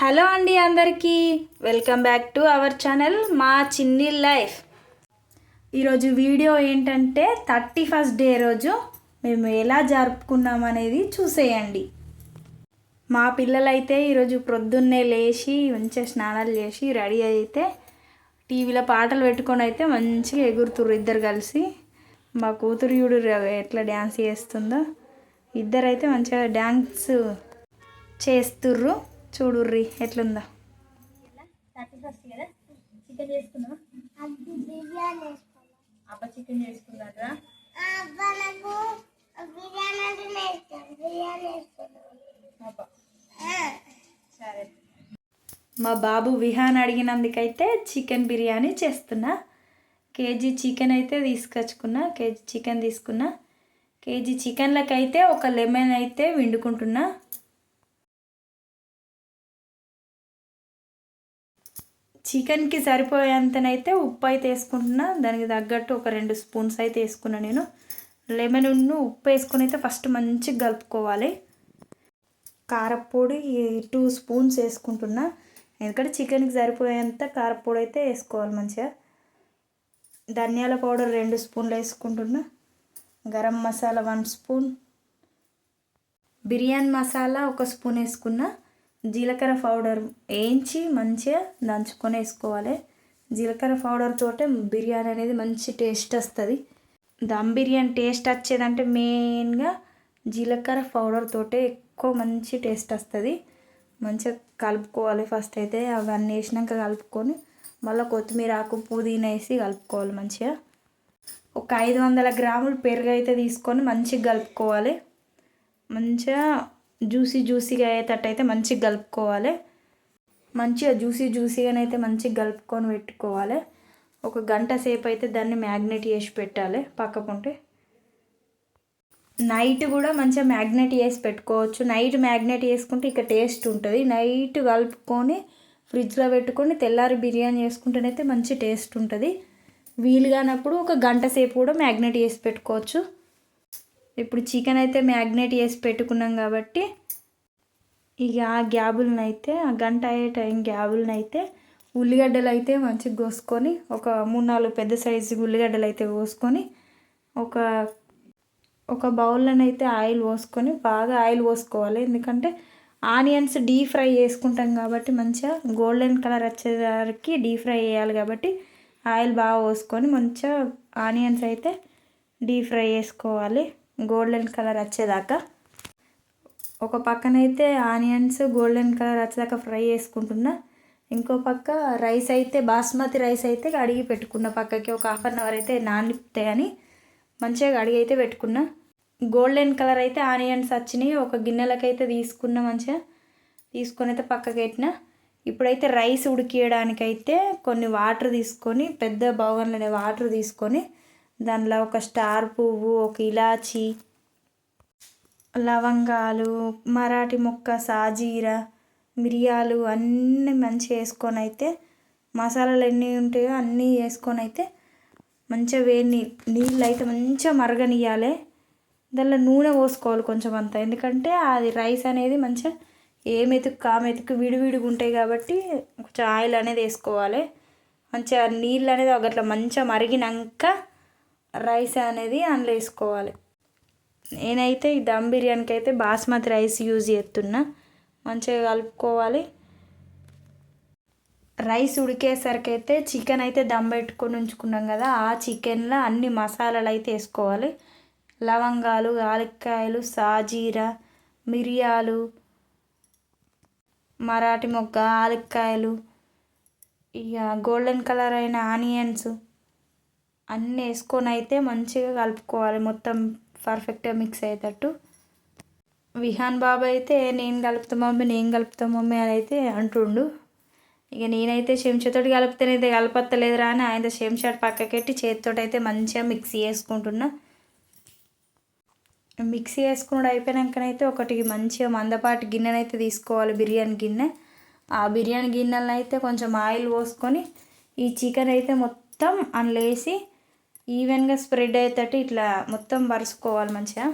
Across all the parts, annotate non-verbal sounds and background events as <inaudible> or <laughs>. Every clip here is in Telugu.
హలో అండి అందరికీ. Welcome back to our channel మా చిన్ని లైఫ్. ఈరోజు వీడియో ఏంటంటే థర్టీ ఫస్ట్ డే రోజు మేము ఎలా జరుపుకున్నాం అనేది చూసేయండి. మా పిల్లలైతే ఈరోజు ప్రొద్దున్నే లేచి మంచిగా స్నానాలు చేసి రెడీ అయితే టీవీలో పాటలు పెట్టుకొని అయితే మంచిగా ఎగురుతుర్రు ఇద్దరు కలిసి. మా కూతురు చూడు ఎట్లా డ్యాన్స్ చేస్తుందో. ఇద్దరైతే మంచిగా డ్యాన్స్ చేస్తుర్రు. చూడుర్రి ఎట్లుందో. చికెన్ చేసుకున్నావా అప్ప చేసుకున్నారా సరే. మా బాబు విహాన్ అడిగినందుకైతే చికెన్ బిర్యానీ చేస్తున్నా. కేజీ చికెన్ అయితే తీసుకొచ్చుకున్నా కేజీ చికెన్ తీసుకున్నా. కేజీ చికెన్లకైతే ఒక లెమన్ అయితే వండుకుంటున్నా. చికెన్కి సరిపోయేంతనైతే ఉప్పు అయితే వేసుకుంటున్నా. దానికి తగ్గట్టు ఒక రెండు స్పూన్స్ అయితే వేసుకున్నా నేను. లెమన్ ఉప్పు వేసుకుని అయితే ఫస్ట్ మంచిగా కలుపుకోవాలి. కారపొడి టూ స్పూన్స్ వేసుకుంటున్నా. ఎందుకంటే చికెన్కి సరిపోయేంత కారపొడి అయితే వేసుకోవాలి మంచిగా. ధనియాల పౌడర్ రెండు స్పూన్లు వేసుకుంటున్నా. Garam masala one spoon. Biryani masala ఒక స్పూన్ వేసుకున్నా. జీలకర్ర పౌడర్ వేయించి మంచిగా దంచుకొని వేసుకోవాలి. జీలకర్ర పౌడర్ తోటే బిర్యానీ అనేది మంచి టేస్ట్ వస్తుంది. దమ్ బిర్యానీ టేస్ట్ వచ్చేదంటే మెయిన్గా జీలకర్ర పౌడర్ తోటే ఎక్కువ మంచి టేస్ట్ వస్తుంది. మంచిగా కలుపుకోవాలి ఫస్ట్ అయితే అవన్నీ వేసినాక కలుపుకొని మళ్ళీ కొత్తిమీర ఆకు పుదీనా వేసి కలుపుకోవాలి మంచిగా. ఒక ఐదు వందల గ్రాములు పెరుగు అయితే తీసుకొని మంచిగా కలుపుకోవాలి. మంచిగా జ్యూసీ జ్యూసీగా అయ్యేటట్టు అయితే మంచిగా కలుపుకోవాలి. మంచిగా జ్యూసీ జ్యూసీగానైతే మంచిగా కలుపుకొని పెట్టుకోవాలి. ఒక గంట సేపు అయితే దాన్ని మ్యాగ్నెట్ చేసి పెట్టాలి పక్కకుంటే నైట్ కూడా మంచిగా మ్యాగ్నెట్ చేసి పెట్టుకోవచ్చు. నైట్ మ్యాగ్నెట్ చేసుకుంటే ఇక టేస్ట్ ఉంటుంది. నైట్ కలుపుకొని ఫ్రిడ్జ్లో పెట్టుకొని తెల్లారి బిర్యానీ చేసుకుంటేనైతే మంచి టేస్ట్ ఉంటుంది. వీలు కానప్పుడు ఒక గంట సేపు కూడా మ్యాగ్నెట్ చేసి పెట్టుకోవచ్చు. ఇప్పుడు చికెన్ అయితే మ్యాగ్నేట్ చేసి పెట్టుకున్నాం కాబట్టి ఇక ఆ గ్యాబులను అయితే ఆ గంట అయ్యే టైం గ్యాబులను అయితే ఉల్లిగడ్డలు అయితే మంచిగా కోసుకొని ఒక మూడు నాలుగు పెద్ద సైజు ఉల్లిగడ్డలు అయితే కోసుకొని ఒక ఒక బౌల్లోనైతే ఆయిల్ పోసుకొని బాగా ఆయిల్ పోసుకోవాలి. ఎందుకంటే ఆనియన్స్ డీప్ ఫ్రై చేసుకుంటాం కాబట్టి మంచిగా గోల్డెన్ కలర్ వచ్చేసరికి డీప్ ఫ్రై చేయాలి కాబట్టి ఆయిల్ బాగా పోసుకొని మంచిగా ఆనియన్స్ అయితే డీప్ ఫ్రై చేసుకోవాలి. గోల్డెన్ కలర్ వచ్చేదాకా. ఒక పక్కనైతే ఆనియన్స్ గోల్డెన్ కలర్ వచ్చేదాకా ఫ్రై చేసుకుంటున్నా. ఇంకో పక్క రైస్ అయితే బాస్మతి రైస్ అయితే కడిగి పెట్టుకున్న. పక్కకి ఒక హాఫ్ అన్ అవర్ అయితే నానిపుతాయని మంచిగా కడిగి అయితే పెట్టుకున్నా. గోల్డెన్ కలర్ అయితే ఆనియన్స్ వచ్చినాయి. ఒక గిన్నెలకైతే తీసుకున్న మంచిగా. తీసుకొని అయితే పక్కకి పెట్టిన. ఇప్పుడైతే రైస్ ఉడికియడానికైతే కొన్ని వాటర్ తీసుకొని పెద్ద బౌగన్లనే వాటర్ తీసుకొని దానిలో ఒక స్టార్ పువ్వు ఒక ఇలాచి లవంగాలు మరాఠీ మొక్క సాజీర మిరియాలు అన్నీ మంచిగా వేసుకొని అయితే మసాలాలు ఎన్ని ఉంటాయో అన్నీ వేసుకొని అయితే మంచిగా వేడి నీళ్ళు అయితే మంచిగా మరగనియాలి దానిలో నూనె పోసుకోవాలి కొంచెం అంతా. ఎందుకంటే అది రైస్ అనేది మంచిగా ఏ మెతుకు ఆ మెతుకు విడివిడిగా ఉంటాయి కాబట్టి కొంచెం ఆయిల్ అనేది వేసుకోవాలి. మంచిగా నీళ్ళు అనేది ఒకట్లా మంచిగా మరిగినాక రైస్ అనేది అందులో వేసుకోవాలి. నేనైతే ఈ దమ్ బిర్యానీకి అయితే బాస్మతి రైస్ యూజ్ చేస్తున్నా. మంచిగా కలుపుకోవాలి. రైస్ ఉడికేసరికి అయితే చికెన్ అయితే దమ్ పెట్టుకొని ఉంచుకున్నాం కదా ఆ చికెన్లో అన్ని మసాలాలు అయితే వేసుకోవాలి. లవంగాలు యాలక్కాయలు సాజీరా మిరియాలు మరాఠీ మొగ్గ యాలక్కాయలు ఇక గోల్డెన్ కలర్ అయిన ఆనియన్స్ అన్నీ వేసుకొని అయితే మంచిగా కలుపుకోవాలి. మొత్తం పర్ఫెక్ట్గా మిక్స్ అయ్యేటట్టు. విహాన్ బాబు అయితే నేను కలుపుతా మమ్మీ నేను కలుపుతా మమ్మీ అని అయితే అంటుండు. ఇక నేనైతే చెంచాతోటి అయితే కలపత్తలేదురా అని ఆయన చెంచాడు పక్కకెట్టి చేతితోటి అయితే మంచిగా మిక్సీ వేసుకుంటున్నా మిక్సీ వేసుకున్నాడు అయిపోయినాకనైతే ఒకటి మంచిగా మందపాటి గిన్నెనైతే తీసుకోవాలి బిర్యానీ గిన్నె. ఆ బిర్యానీ గిన్నెలను అయితే కొంచెం ఆయిల్ పోసుకొని ఈ చికెన్ అయితే మొత్తం అందులో వేసి ఈవెన్గా స్ప్రెడ్ అయ్యేటట్టు ఇట్లా మొత్తం వరుసుకోవాలి మంచిగా.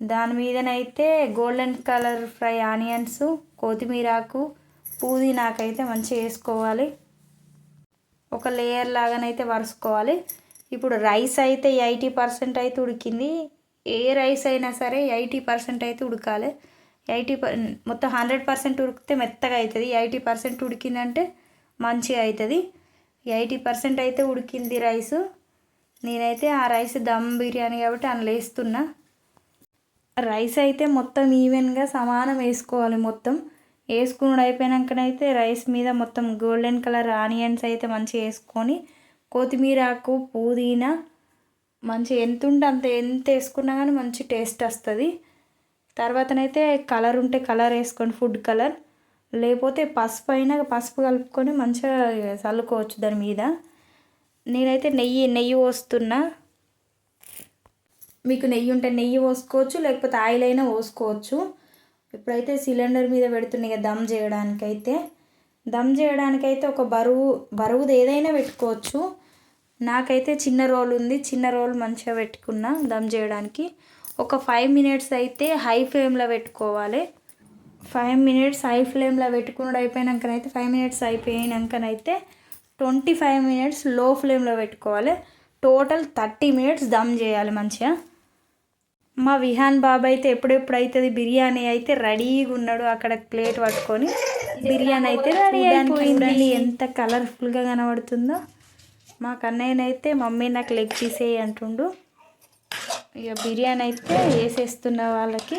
దాని మీదనైతే గోల్డెన్ కలర్ ఫ్రై ఆనియన్స్ కొత్తిమీరాకు పుదీనాకైతే మంచిగా వేసుకోవాలి. ఒక లేయర్ లాగానైతే వరుసుకోవాలి. ఇప్పుడు రైస్ అయితే ఎయిటీ పర్సెంట్ అయితే ఉడికింది. ఏ రైస్ అయినా సరే ఎయిటీ పర్సెంట్ అయితే ఉడకాలి. ఎయిటీ పర్ మొత్తం హండ్రెడ్ పర్సెంట్ ఉడికితే మెత్తగా అవుతుంది ఎయిటీ పర్సెంట్ ఉడికిందంటే మంచిగా అవుతుంది ఎయిటీ పర్సెంట్ అయితే ఉడికింది రైస్. నేనైతే ఆ రైస్ దమ్ బిర్యానీ కాబట్టి అందులో వేస్తున్నా. రైస్ అయితే మొత్తం ఈవెన్గా సమానం వేసుకోవాలి మొత్తం. వేసుకున్నాడు అయిపోయినాకనైతే రైస్ మీద మొత్తం గోల్డెన్ కలర్ ఆనియన్స్ అయితే మంచిగా వేసుకొని కొత్తిమీర ఆకు పుదీనా మంచి ఎంత ఉంటే అంత ఎంత వేసుకున్నా కానీ మంచి టేస్ట్ వస్తుంది. తర్వాతనైతే కలర్ ఉంటే కలర్ వేసుకోండి ఫుడ్ కలర్. లేకపోతే పసుపు అయినా పసుపు కలుపుకొని మంచిగా చల్లుకోవచ్చు దాని మీద. నేనైతే నెయ్యి నెయ్యి పోస్తున్నా. మీకు నెయ్యి ఉంటే నెయ్యి పోసుకోవచ్చు లేకపోతే ఆయిల్ అయినా పోసుకోవచ్చు. ఇప్పుడైతే సిలిండర్ మీద పెడుతున్నాయి కదా దమ్ చేయడానికైతే. దమ్ చేయడానికైతే ఒక బరువు బరువుది ఏదైనా పెట్టుకోవచ్చు. నాకైతే చిన్న రోల్ ఉంది చిన్న రోల్ మంచిగా పెట్టుకున్నా దమ్ చేయడానికి. ఒక ఫైవ్ మినిట్స్ అయితే హై ఫ్లేమ్లో పెట్టుకోవాలి. ఫైవ్ మినిట్స్ హై ఫ్లేమ్లో పెట్టుకున్నాడు అయిపోయినాకనైతే ఫైవ్ మినిట్స్ అయిపోయినాకనైతే ట్వంటీ ఫైవ్ మినిట్స్లో ఫ్లేమ్లో పెట్టుకోవాలి. టోటల్ థర్టీ మినిట్స్ దమ్ చేయాలి మంచిగా. మా విహాన్ బాబు అయితే ఎప్పుడెప్పుడు అవుతుంది బిర్యానీ అయితే రెడీగా ఉన్నాడు అక్కడ ప్లేట్ పట్టుకొని. బిర్యానీ అయితే రెడీ అయిపోయింది ఎంత కలర్ఫుల్గా కనబడుతుందో. మా కన్నయ్యనైతే మమ్మీ నాకు లెగ్ పీసే అంటుండు. ఇక బిర్యానీ అయితే వేసేస్తున్న వాళ్ళకి.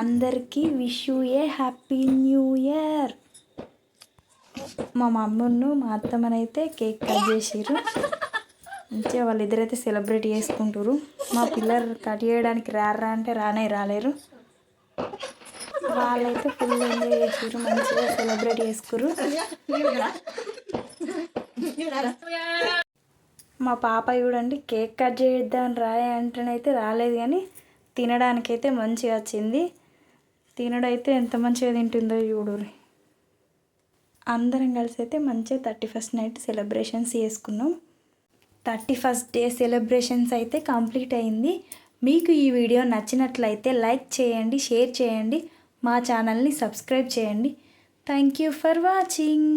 అందరికీ wish a happy new year మా మమ్మీను మా అత్తమ్మనైతే కేక్ కట్ చేసిర్రు. మంచిగా వాళ్ళిద్దరైతే సెలబ్రేట్ చేసుకుంటారు మా పిల్లలు కట్ చేయడానికి రారా అంటే రానే రాలేరు. వాళ్ళైతే ఫుల్ ఎంజాయ్ చేసారు మంచిగా సెలబ్రేట్ చేసుకురు <laughs> మా పాప చూడండి కేక్ కట్ చేద్దాం రాయే అంటేనైతే రాలేదు కానీ తినడానికైతే మంచిగా వచ్చింది. తినడైతే ఎంత మంచిగా తింటుందో చూడు అందరం కలిసి అయితే మంచిగా థర్టీ ఫస్ట్ నైట్ సెలబ్రేషన్స్ చేసుకున్నాం. థర్టీ ఫస్ట్ డే సెలబ్రేషన్స్ అయితే కంప్లీట్ అయింది. మీకు ఈ వీడియో నచ్చినట్లయితే లైక్ చేయండి షేర్ చేయండి మా ఛానల్ని సబ్స్క్రైబ్ చేయండి. Thank you for watching.